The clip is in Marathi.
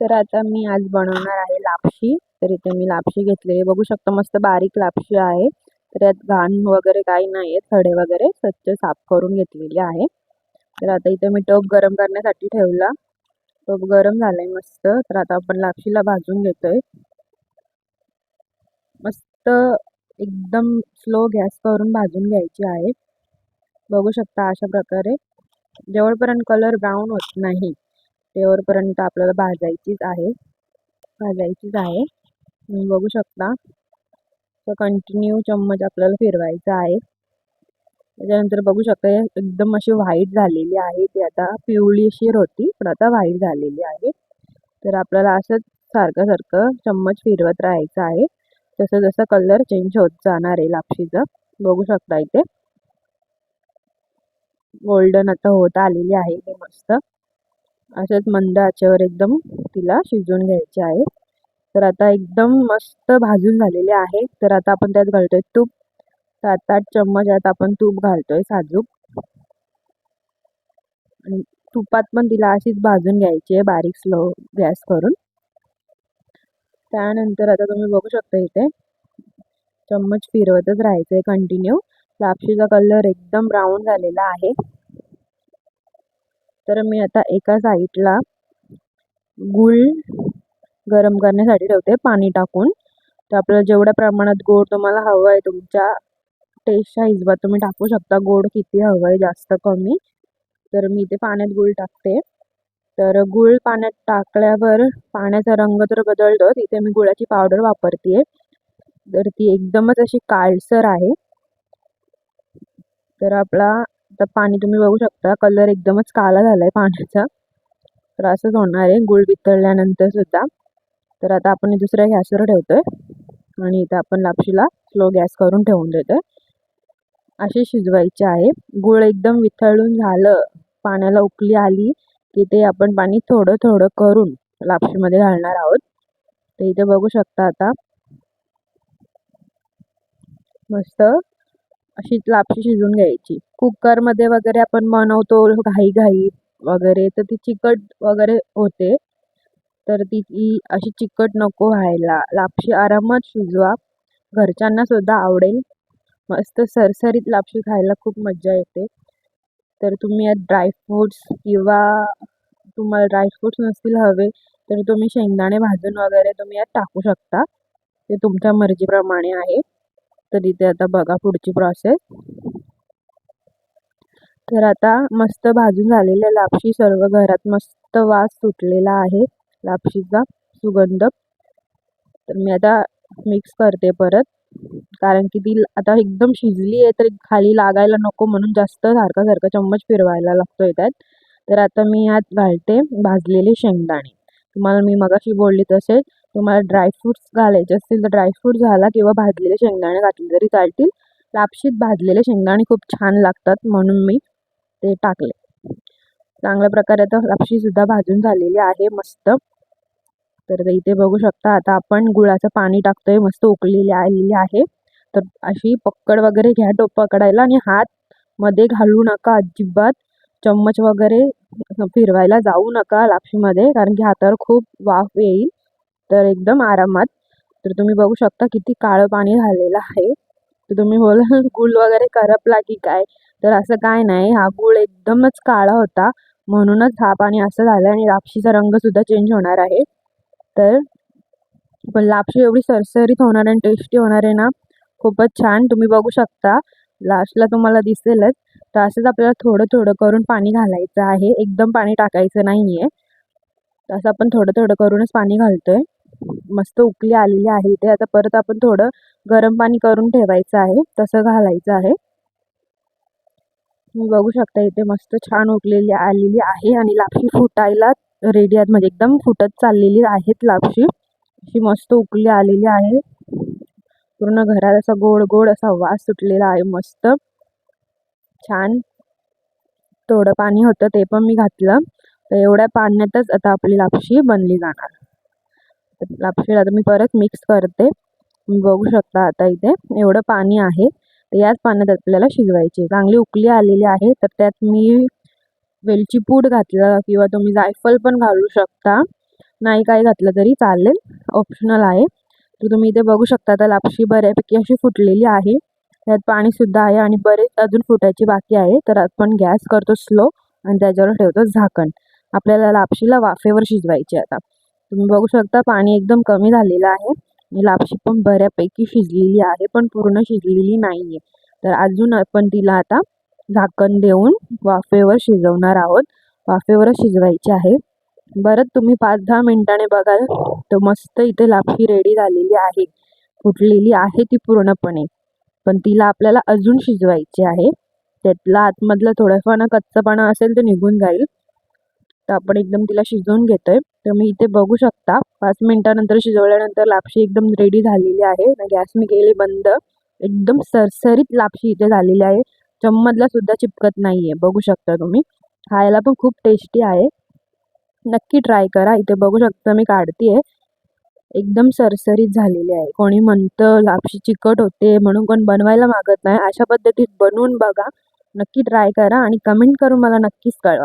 तर आता मी आज बनवणार आहे लापशी. तर इथे मी लापशी घेतलेली बघू शकता मस्त बारीक लापशी आहे. तर यात घाण वगैरे काही नाही आहे खडे वगैरे स्वच्छ साफ करून घेतलेली आहे. तर आता इथे मी टोप गरम करण्यासाठी ठेवला. टोप गरम झालाय मस्त. तर आता आपण लापशीला भाजून घेतोय. मस्त एकदम स्लो गॅस करून भाजून घ्यायची आहे. बघू शकता अशा प्रकारे. जवळपर्यंत कलर ब्राऊन होत नाही तेवढपर्यंत आपल्याला भाजायचीच आहे. भाजायचीच आहे. तुम्ही बघू शकता. तर कंटिन्यू चम्मच आपल्याला फिरवायचा आहे. त्याच्यानंतर बघू शकता एकदम अशी व्हाईट झालेली आहे. ती आता पिवळीशीर होती पण आता व्हाईट झालेली आहे. तर आपल्याला असंच सारखं सारखं चम्मच फिरवत राहायचं आहे. जसं जसं कलर चेंज होत जाणार आहे लापशीचं. बघू शकता इथे. गोल्डन आता होत आलेली आहे. ते मस्त. असंच मंद आचेवर एकदम तिला शिजवून घ्यायचे आहे तर आता एकदम मस्त भाजून झालेले आहे तर आता आपण त्यात घालतोय तूप. सात आठ चम्मच यात आपण तूप घालतोय साजूक. आणि तुपात पण तिला अशीच भाजून घ्यायची आहे बारीक स्लो गॅस करून. त्यानंतर आता तुम्ही बघू शकता इथे चम्मच फिरवतच राहायचं आहे कंटिन्यू लापशीचा कलर एकदम ब्राऊन झालेला आहे. तर मी आता एका साईडला गुळ गरम करण्यासाठी ठेवते पाणी टाकून. तर आपल्याला जेवढ्या प्रमाणात गोड तुम्हाला हवं आहे तुमच्या टेस्टच्या हिशोबात तुम्ही टाकू शकता. गोड किती हवं आहे जास्त कमी. तर मी इथे पाण्यात गुळ टाकते. तर गुळ पाण्यात टाकल्यावर पाण्याचा रंग तर बदलतो. तिथे मी गुळाची पावडर वापरते तर ती एकदमच अशी काळसर आहे. तर आपला आता पाणी तुम्ही बघू शकता कलर एकदमच काला झाला आहे पाण्याचा. तर असंच होणार आहे गुळ वितळल्यानंतर सुद्धा. तर आता आपण दुसऱ्या गॅसवर ठेवतोय. आणि इथं आपण लापशीला स्लो गॅस करून ठेवून देतोय. असे शिजवायचे आहे. गुळ एकदम वितळून झालं पाण्याला उकली आली की ते आपण पाणी थोडं थोडं करून लापशीमध्ये घालणार आहोत. तर इथे बघू शकता आता. मस्त अशी लापशी शिजून घ्यायची. कुकरमध्ये वगैरे आपण बनवतो घाई घाई वगैरे तर ती चिकट वगैरे होते. तर ती अशी चिकट नको व्हायला. लापशी आरामात शिजवा. घरच्यांना सुद्धा आवडेल. मस्त सरसरीत लापशी खायला खूप मज्जा येते. तर तुम्ही यात ड्रायफ्रूट्स किंवा तुम्हाला ड्रायफ्रूट्स नसतील हवे तर तुम्ही शेंगदाणे भाजून वगैरे तुम्ही यात टाकू शकता. ते तुमच्या मर्जीप्रमाणे आहे. तर इथे आता बघा पुढची प्रोसेस तर आता मस्त भाजून झालेल्या लापशी सर्व घरात मस्त वास सुटलेला आहे. लापशीचा सुगंध. तर मी आता मिक्स करते परत. कारण की ती आता एकदम शिजली आहे तर खाली लागायला नको म्हणून जास्त सारखा सारखा चम्मच फिरवायला लागतो येतात तर आता मी यात घालते भाजलेले शेंगदाणे. तुम्हाला मी मगाशी बोलली तसे तुम्हाला ड्रायफ्रूट्स घालायचे असतील तर ड्रायफ्रूट झाला किंवा भाजलेले शेंगदाणे घातले तरी चालतील. लापशीत भाजलेले शेंगदाणे खूप छान लागतात म्हणून मी ते टाकले. चांगल्या प्रकारे आता लापशीसुद्धा भाजून झालेली आहे मस्त. तर इथे बघू शकता आता आपण गुळाचं पाणी टाकतोय मस्त उकळलेली आलेली आहे. तर अशी पक्कड वगैरे घ्या टोप पकडायला आणि हात मध्ये घालू नका अजिबात. चम्मच वगैरे फिरवायला जाऊ नका लापशीमध्ये कारण की हातावर खूप वाफ येईल. तर एकदम आरामात. तर तुम्ही बघू शकता किती काळं पाणी झालेलं आहे. तर तुम्ही बोल गुळ वगैरे करपला की काय? तर असं काय नाही. हा गुळ एकदमच काळा होता. म्हणूनच हा पाणी असं झालं आणि लापशीचा रंगसुद्धा चेंज होणार आहे. तर पण लापशी एवढी सरसरीत होणार आणि टेस्टी होणार आहे ना? खूपच छान. तुम्ही बघू शकता. लास्टला तुम्हाला दिसेलच. तर असंच आपल्याला थोडं थोडं करून पाणी घालायचं आहे. एकदम पाणी टाकायचं नाही आहे तसं आपण थोडं थोडं करूनच पाणी घालतोय. मस्त उकली आलेली आहे इथे. आता परत आपण थोडं गरम पाणी करून ठेवायचं आहे. तसं घालायचं आहे. तुम्ही बघू शकता इथे मस्त छान उकलेली आलेली आहे आणि लापशी फुटायला रेडी आहेत. म्हणजे एकदम फुटत चाललेली आहेत लापशी. अशी मस्त उकली आलेली आहे. पूर्ण घरात असा गोड गोड असा वास सुटलेला आहे मस्त. छान थोडं पाणी होतं ते पण मी घातलं. तर एवढ्या पाण्यातच आता आपली लापशी बनली जाणार. लापशीला आता मी परत मिक्स करते. बघू शकता आता इथे. एवढं पाणी आहे. तर याच पाण्यात आपल्याला शिजवायची. चांगली उकली आलेली आहे. तर त्यात मी वेलची पूड घातलं किंवा तुम्ही जायफल पण घालू शकता. नाही काय घातलं तरी चालेल. ऑप्शनल आहे. तर तुम्ही इथे बघू शकता आता लापशी बऱ्यापैकी अशी फुटलेली आहे. त्यात पाणीसुद्धा आहे आणि बरेच अजून फुटायची बाकी आहे. तर आपण गॅस करतो स्लो आणि त्याच्यावर ठेवतो झाकण. आपल्याला लापशीला वाफेवर शिजवायची आता. तुम्ही बघू शकता पाणी एकदम कमी झालेलं आहे. आणि लापशी पण बऱ्यापैकी शिजलेली आहे पण पूर्ण शिजलेली नाही आहे तर अजून आपण तिला आता झाकण देऊन वाफेवर शिजवणार आहोत. वाफेवरच शिजवायची आहे. बरं तुम्ही पाच दहा मिनटाने बघाल. तर मस्त इथे लापशी रेडी झालेली आहे. फुटलेली आहे ती पूर्णपणे. पण तिला आपल्याला अजून शिजवायची आहे. त्यातला आतमधलं थोडंफार कच्चपणा असेल तर निघून जाईल. तर आपण एकदम तिला शिजवून घेतोय. तुम्ही इथे बघू शकता पाच मिनिटानंतर शिजवल्यानंतर लापशी एकदम रेडी झालेली आहे. गॅस मी केली बंद. एकदम सरसरीत लापशी इथे झालेली आहे. चम्मचला सुद्धा चिपकत नाही आहे बघू शकता तुम्ही. खायला पण खूप टेस्टी आहे. नक्की ट्राय करा. इथे बघू शकता मी काढते एकदम सरसरीत झालेली आहे. कोणी म्हणतं लापशी चिकट होते म्हणून कोण बनवायला मागत नाही. अशा पद्धतीत बनवून बघा. नक्की ट्राय करा आणि कमेंट करून मला नक्कीच कळवा.